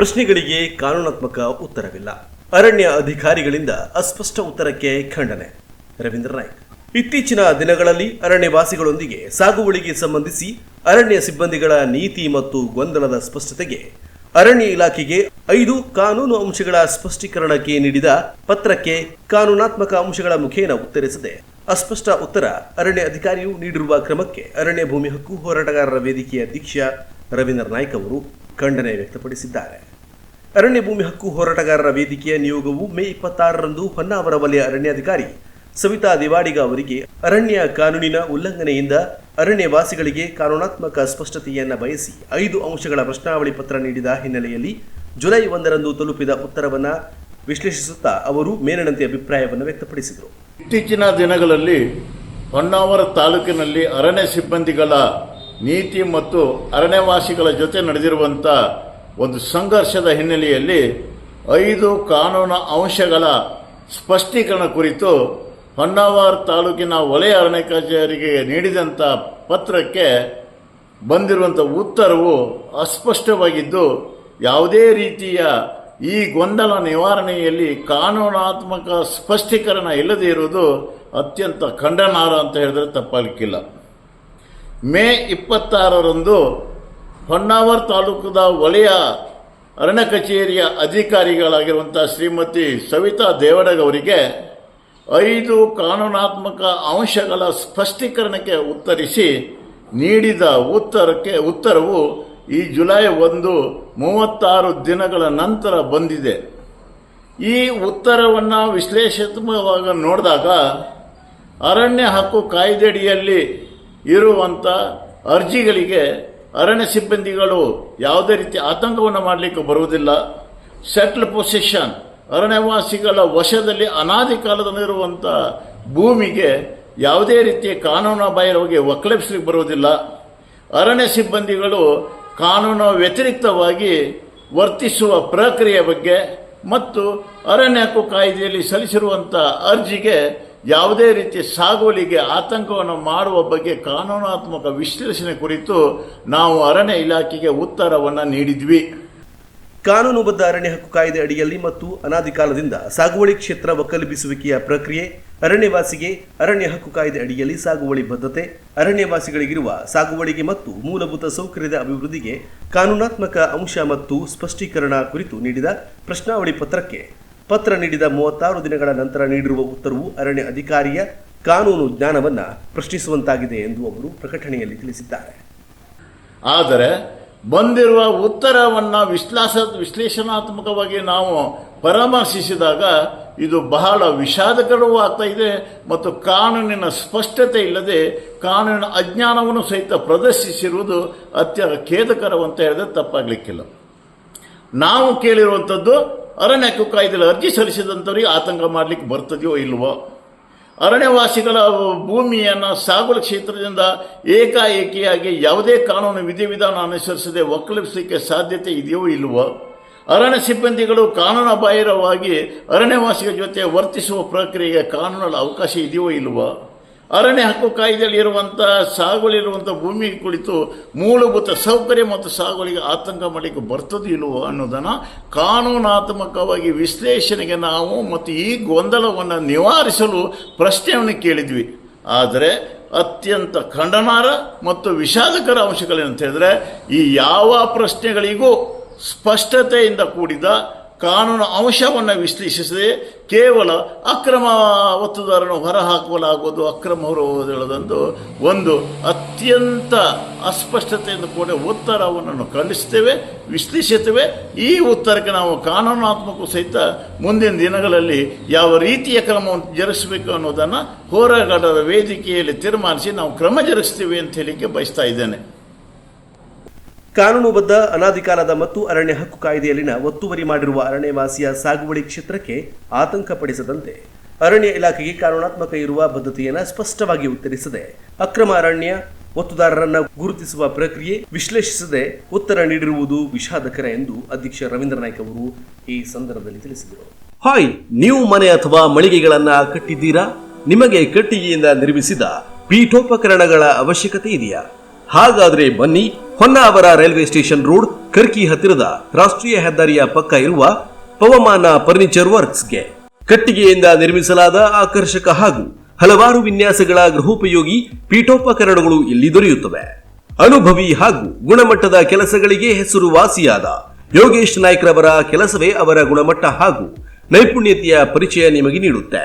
ಪ್ರಶ್ನೆಗಳಿಗೆ ಕಾನೂನಾತ್ಮಕ ಉತ್ತರವಿಲ್ಲ. ಅರಣ್ಯ ಅಧಿಕಾರಿಗಳಿಂದ ಅಸ್ಪಷ್ಟ ಉತ್ತರಕ್ಕೆ ಖಂಡನೆ. ರವೀಂದ್ರ ನಾಯ್ಕ್. ಇತ್ತೀಚಿನ ದಿನಗಳಲ್ಲಿ ಅರಣ್ಯವಾಸಿಗಳೊಂದಿಗೆ ಸಾಗುವಳಿಗೆ ಸಂಬಂಧಿಸಿ ಅರಣ್ಯ ಸಿಬ್ಬಂದಿಗಳ ನೀತಿ ಮತ್ತು ಗೊಂದಲದ ಸ್ಪಷ್ಟತೆಗೆ ಅರಣ್ಯ ಇಲಾಖೆಗೆ ಐದು ಕಾನೂನು ಅಂಶಗಳ ಸ್ಪಷ್ಟೀಕರಣಕ್ಕೆ ನೀಡಿದ ಪತ್ರಕ್ಕೆ ಕಾನೂನಾತ್ಮಕ ಅಂಶಗಳ ಮುಖೇನ ಉತ್ತರಿಸದೆ ಅಸ್ಪಷ್ಟ ಉತ್ತರ ಅರಣ್ಯ ಅಧಿಕಾರಿಯು ನೀಡಿರುವ ಕ್ರಮಕ್ಕೆ ಅರಣ್ಯ ಭೂಮಿ ಹಕ್ಕು ಹೋರಾಟಗಾರರ ವೇದಿಕೆಯ ಅಧ್ಯಕ್ಷ ರವೀಂದ್ರ ನಾಯ್ಕ್ ಅವರು ಖಂಡನೆ ವ್ಯಕ್ತಪಡಿಸಿದ್ದಾರೆ. ಅರಣ್ಯ ಭೂಮಿ ಹಕ್ಕು ಹೋರಾಟಗಾರರ ವೇದಿಕೆಯ ನಿಯೋಗವು ಮೇ ಇಪ್ಪತ್ತಾರರಂದು ಹೊನ್ನಾವರ ವಲಯ ಅರಣ್ಯಾಧಿಕಾರಿ ಸವಿತಾ ದಿವಾಡಿಗ ಅವರಿಗೆ ಅರಣ್ಯ ಕಾನೂನಿನ ಉಲ್ಲಂಘನೆಯಿಂದ ಅರಣ್ಯವಾಸಿಗಳಿಗೆ ಕಾನೂನಾತ್ಮಕ ಸ್ಪಷ್ಟತೆಯನ್ನು ಬಯಸಿ ಐದು ಅಂಶಗಳ ಪ್ರಶ್ನಾವಳಿ ಪತ್ರ ನೀಡಿದ ಹಿನ್ನೆಲೆಯಲ್ಲಿ ಜುಲೈ ಒಂದರಂದು ತಲುಪಿದ ಉತ್ತರವನ್ನು ವಿಶ್ಲೇಷಿಸುತ್ತಾ ಅವರು ಮೇಲಿನಂತೆ ಅಭಿಪ್ರಾಯವನ್ನು ವ್ಯಕ್ತಪಡಿಸಿದರು. ಇತ್ತೀಚಿನ ದಿನಗಳಲ್ಲಿ ಹೊನ್ನಾವರ ತಾಲೂಕಿನಲ್ಲಿ ಅರಣ್ಯ ಸಿಬ್ಬಂದಿಗಳ ನೀತಿ ಮತ್ತು ಅರಣ್ಯವಾಸಿಗಳ ಜೊತೆ ನಡೆದಿರುವಂಥ ಒಂದು ಸಂಘರ್ಷದ ಹಿನ್ನೆಲೆಯಲ್ಲಿ ಐದು ಕಾನೂನು ಅಂಶಗಳ ಸ್ಪಷ್ಟೀಕರಣ ಕುರಿತು ಹೊನ್ನಾವರ ತಾಲೂಕಿನ ವಲಯ ಅರಣ್ಯಕಾಚಾರಿಗೆ ನೀಡಿದಂಥ ಪತ್ರಕ್ಕೆ ಬಂದಿರುವಂಥ ಉತ್ತರವು ಅಸ್ಪಷ್ಟವಾಗಿದ್ದು, ಯಾವುದೇ ರೀತಿಯ ಈ ಗೊಂದಲ ನಿವಾರಣೆಯಲ್ಲಿ ಕಾನೂನಾತ್ಮಕ ಸ್ಪಷ್ಟೀಕರಣ ಇಲ್ಲದೇ ಇರುವುದು ಅತ್ಯಂತ ಖಂಡನಾರ್ಹ ಅಂತ ಹೇಳಿದ್ರೆ ತಪ್ಪಾಗಲಿಕ್ಕಿಲ್ಲ. ಮೇ ಇಪ್ಪತ್ತಾರರಂದು ಹೊನ್ನಾವರ ತಾಲೂಕದ ವಲಯ ಅರಣ್ಯ ಕಚೇರಿಯ ಅಧಿಕಾರಿಗಳಾಗಿರುವಂಥ ಶ್ರೀಮತಿ ಸವಿತಾ ದೇವಡಗವರಿಗೆ ಐದು ಕಾನೂನಾತ್ಮಕ ಅಂಶಗಳ ಸ್ಪಷ್ಟೀಕರಣಕ್ಕೆ ಉತ್ತರಿಸಿ ನೀಡಿದ ಉತ್ತರಕ್ಕೆ, ಉತ್ತರವು ಈ ಜುಲೈ ಒಂದು ಮೂವತ್ತಾರು ದಿನಗಳ ನಂತರ ಬಂದಿದೆ. ಈ ಉತ್ತರವನ್ನು ವಿಶ್ಲೇಷಾತ್ಮಕವಾಗಿ ನೋಡಿದಾಗ ಅರಣ್ಯ ಹಕ್ಕು ಕಾಯ್ದೆಯಡಿಯಲ್ಲಿ ಇರುವಂಥ ಅರ್ಜಿಗಳಿಗೆ ಅರಣ್ಯ ಸಿಬ್ಬಂದಿಗಳು ಯಾವುದೇ ರೀತಿ ಆತಂಕವನ್ನು ಮಾಡಲಿಕ್ಕೆ ಬರುವುದಿಲ್ಲ. ಸೆಟ್ಲ್ ಪೊಸಿಷನ್ ಅರಣ್ಯವಾಸಿಗಳ ವಶದಲ್ಲಿ ಅನಾದಿ ಕಾಲದಲ್ಲಿರುವಂಥ ಭೂಮಿಗೆ ಯಾವುದೇ ರೀತಿಯ ಕಾನೂನು ಬಾಹಿರವಾಗಿ ಒಕ್ಕಲೆಬ್ಸಲಿಕ್ಕೆ ಬರುವುದಿಲ್ಲ. ಅರಣ್ಯ ಸಿಬ್ಬಂದಿಗಳು ಕಾನೂನು ವ್ಯತಿರಿಕ್ತವಾಗಿ ವರ್ತಿಸುವ ಪ್ರಕ್ರಿಯೆ ಬಗ್ಗೆ ಮತ್ತು ಅರಣ್ಯ ಹಕ್ಕು ಕಾಯ್ದೆಯಲ್ಲಿ ಸಲ್ಲಿಸಿರುವಂಥ ಅರ್ಜಿಗೆ ಯಾವುದೇ ರೀತಿ ಸಾಗುವಳಿಗೆ ಆತಂಕವನ್ನು ಮಾಡುವ ಬಗ್ಗೆ ಕಾನೂನಾತ್ಮಕ ವಿಶ್ಲೇಷಣೆ ಕುರಿತು ನಾವು ಅರಣ್ಯ ಇಲಾಖೆಗೆ ಉತ್ತರವನ್ನು ನೀಡಿದ್ವಿ. ಕಾನೂನುಬದ್ಧ ಅರಣ್ಯ ಹಕ್ಕು ಕಾಯ್ದೆ ಅಡಿಯಲ್ಲಿ ಮತ್ತು ಅನಾದಿ ಕಾಲದಿಂದ ಸಾಗುವಳಿ ಕ್ಷೇತ್ರ ಒಕ್ಕಲೆಬ್ಬಿಸುವಿಕೆಯ ಪ್ರಕ್ರಿಯೆ, ಅರಣ್ಯವಾಸಿಗೆ ಅರಣ್ಯ ಹಕ್ಕು ಕಾಯ್ದೆ ಅಡಿಯಲ್ಲಿ ಸಾಗುವಳಿ ಬದ್ಧತೆ, ಅರಣ್ಯವಾಸಿಗಳಿಗಿರುವ ಸಾಗುವಳಿಗೆ ಮತ್ತು ಮೂಲಭೂತ ಸೌಕರ್ಯದ ಅಭಿವೃದ್ಧಿಗೆ ಕಾನೂನಾತ್ಮಕ ಅಂಶ ಮತ್ತು ಸ್ಪಷ್ಟೀಕರಣ ಕುರಿತು ನೀಡಿದ ಪ್ರಶ್ನಾವಳಿ ಪತ್ರಕ್ಕೆ ಪತ್ರ ನೀಡಿದ ಮೂವತ್ತಾರು ದಿನಗಳ ನಂತರ ನೀಡಿರುವ ಉತ್ತರವು ಅರಣ್ಯ ಅಧಿಕಾರಿಯ ಕಾನೂನು ಜ್ಞಾನವನ್ನು ಪ್ರಶ್ನಿಸುವಂತಾಗಿದೆ ಎಂದು ಅವರು ಪ್ರಕಟಣೆಯಲ್ಲಿ ತಿಳಿಸಿದ್ದಾರೆ. ಆದರೆ ಬಂದಿರುವ ಉತ್ತರವನ್ನು ವಿಶ್ಲಾಸ ವಿಶ್ಲೇಷಣಾತ್ಮಕವಾಗಿ ನಾವು ಪರಾಮರ್ಶಿಸಿದಾಗ ಇದು ಬಹಳ ವಿಷಾದಕರವೂ ಆಗ್ತಾ ಇದೆ ಮತ್ತು ಕಾನೂನಿನ ಸ್ಪಷ್ಟತೆ ಇಲ್ಲದೆ ಕಾನೂನಿನ ಅಜ್ಞಾನವನ್ನು ಸಹಿತ ಪ್ರದರ್ಶಿಸಿರುವುದು ಅತ್ಯಂತ ಖೇದಕರವಂತ ಹೇಳಿದ್ರೆ ತಪ್ಪಾಗಲಿಕ್ಕಿಲ್ಲ. ನಾವು ಕೇಳಿರುವಂಥದ್ದು ಅರಣ್ಯ ಹಕ್ಕು ಅರ್ಜಿ ಸಲ್ಲಿಸಿದಂಥವ್ರಿಗೆ ಆತಂಕ ಮಾಡಲಿಕ್ಕೆ ಬರ್ತದೆಯೋ ಇಲ್ವೋ? ಅರಣ್ಯವಾಸಿಗಳ ಭೂಮಿಯನ್ನು ಸಾಗುವಳಿ ಕ್ಷೇತ್ರದಿಂದ ಏಕಾಏಕಿಯಾಗಿ ಯಾವುದೇ ಕಾನೂನು ವಿಧಿವಿಧಾನ ಅನುಸರಿಸದೆ ಒಕ್ಕಲಿಸಲಿಕ್ಕೆ ಸಾಧ್ಯತೆ ಇದೆಯೋ ಇಲ್ವೋ? ಅರಣ್ಯ ಸಿಬ್ಬಂದಿಗಳು ಕಾನೂನು ಬಾಹಿರವಾಗಿ ಅರಣ್ಯವಾಸಿಗಳ ಜೊತೆ ವರ್ತಿಸುವ ಪ್ರಕ್ರಿಯೆಗೆ ಕಾನೂನಲ್ಲಿ ಅವಕಾಶ ಇದೆಯೋ ಇಲ್ವೋ? ಅರಣ್ಯ ಹಕ್ಕು ಕಾಯ್ದೆಯಲ್ಲಿ ಇರುವಂಥ ಸಾಗುವಳಿ ಇರುವಂಥ ಭೂಮಿ ಕುಳಿತು ಮೂಲಭೂತ ಸೌಕರ್ಯ ಮತ್ತು ಸಾಗುವಳಿಗೆ ಆತಂಕ ಮಾಡಲಿಕ್ಕೆ ಬರ್ತದೋ ಇಲ್ವೋ ಅನ್ನೋದನ್ನು ಕಾನೂನಾತ್ಮಕವಾಗಿ ವಿಶ್ಲೇಷಣೆಗೆ ನಾವು ಮತ್ತು ಈ ಗೊಂದಲವನ್ನು ನಿವಾರಿಸಲು ಪ್ರಶ್ನೆಯನ್ನು ಕೇಳಿದ್ವಿ. ಆದರೆ ಅತ್ಯಂತ ಖಂಡನಾರ ಮತ್ತು ವಿಷಾದಕರ ಅಂಶಗಳೇನಂತ ಹೇಳಿದ್ರೆ ಈ ಯಾವ ಪ್ರಶ್ನೆಗಳಿಗೂ ಸ್ಪಷ್ಟತೆಯಿಂದ ಕೂಡಿದ ಕಾನೂನು ಅಂಶವನ್ನು ವಿಶ್ಲೇಷಿಸದೆ ಕೇವಲ ಅಕ್ರಮ ಒತ್ತುದಾರನ್ನು ಹೊರಹಾಕಲಾಗುವುದು, ಅಕ್ರಮ ಹೊರಹೋದಂದು ಒಂದು ಅತ್ಯಂತ ಅಸ್ಪಷ್ಟತೆಯಿಂದ ಕೂಡ ಉತ್ತರವನ್ನು ಖಂಡಿಸ್ತೇವೆ ವಿಶ್ಲೇಷಿಸುತ್ತೇವೆ. ಈ ಉತ್ತರಕ್ಕೆ ನಾವು ಕಾನೂನಾತ್ಮಕ ಸಹಿತ ಮುಂದಿನ ದಿನಗಳಲ್ಲಿ ಯಾವ ರೀತಿಯ ಕ್ರಮವನ್ನು ಜರುಗಿಸಬೇಕು ಅನ್ನೋದನ್ನು ಹೋರಾಟದ ವೇದಿಕೆಯಲ್ಲಿ ತೀರ್ಮಾನಿಸಿ ನಾವು ಕ್ರಮ ಜರುಗಿಸ್ತೇವೆ ಅಂತ ಹೇಳಲಿಕ್ಕೆ ಬಯಸ್ತಾ ಇದ್ದೇನೆ. ಕಾನೂನುಬದ್ಧ ಅನಾಧಿಕಾರದ ಮತ್ತು ಅರಣ್ಯ ಹಕ್ಕು ಕಾಯ್ದೆಯಲ್ಲಿನ ಒತ್ತುವರಿ ಮಾಡಿರುವ ಅರಣ್ಯವಾಸಿಯ ಸಾಗುವಳಿ ಕ್ಷೇತ್ರಕ್ಕೆ ಆತಂಕ ಪಡಿಸದಂತೆ ಅರಣ್ಯ ಇಲಾಖೆಗೆ ಕಾನೂನಾತ್ಮಕ ಇರುವ ಬದ್ಧತೆಯನ್ನು ಸ್ಪಷ್ಟವಾಗಿ ಉತ್ತರಿಸದೆ ಅಕ್ರಮ ಅರಣ್ಯ ಒತ್ತುದಾರರನ್ನ ಗುರುತಿಸುವ ಪ್ರಕ್ರಿಯೆ ವಿಶ್ಲೇಷಿಸದೆ ಉತ್ತರ ನೀಡಿರುವುದು ವಿಷಾದಕರ ಎಂದು ಅಧ್ಯಕ್ಷ ರವೀಂದ್ರ ನಾಯ್ಕ ಅವರು ಈ ಸಂದರ್ಭದಲ್ಲಿ ತಿಳಿಸಿದರು. ಹಾಯ್, ನೀವು ಮನೆ ಅಥವಾ ಮಳಿಗೆಗಳನ್ನ ಕಟ್ಟಿದ್ದೀರಾ? ನಿಮಗೆ ಕಟ್ಟಿಗೆಯಿಂದ ನಿರ್ಮಿಸಿದ ಪೀಠೋಪಕರಣಗಳ ಅವಶ್ಯಕತೆ ಇದೆಯಾ? ಹಾಗಾದ್ರೆ ಬನ್ನಿ, Honnavar railway station road Karki ಹತ್ತಿರದ ರಾಷ್ಟ್ರೀಯ ಹೆದ್ದಾರಿಯ ಪಕ್ಕ ಇರುವ ಪವಮಾನ ಫರ್ನಿಚರ್ ವರ್ಕ್ಸ್ಗೆ. ಕಟ್ಟಿಗೆಯಿಂದ ನಿರ್ಮಿಸಲಾದ ಆಕರ್ಷಕ ಹಾಗೂ ಹಲವಾರು ವಿನ್ಯಾಸಗಳ ಗೃಹೋಪಯೋಗಿ ಪೀಠೋಪಕರಣಗಳು ಇಲ್ಲಿ ದೊರೆಯುತ್ತವೆ. ಅನುಭವಿ ಹಾಗೂ ಗುಣಮಟ್ಟದ ಕೆಲಸಗಳಿಗೆ ಹೆಸರುವಾಸಿಯಾದ ಯೋಗೇಶ್ ನಾಯ್ಕ್ರವರ ಕೆಲಸವೇ ಅವರ ಗುಣಮಟ್ಟ ಹಾಗೂ ನೈಪುಣ್ಯತೆಯ ಪರಿಚಯ ನಿಮಗೆ ನೀಡುತ್ತೆ.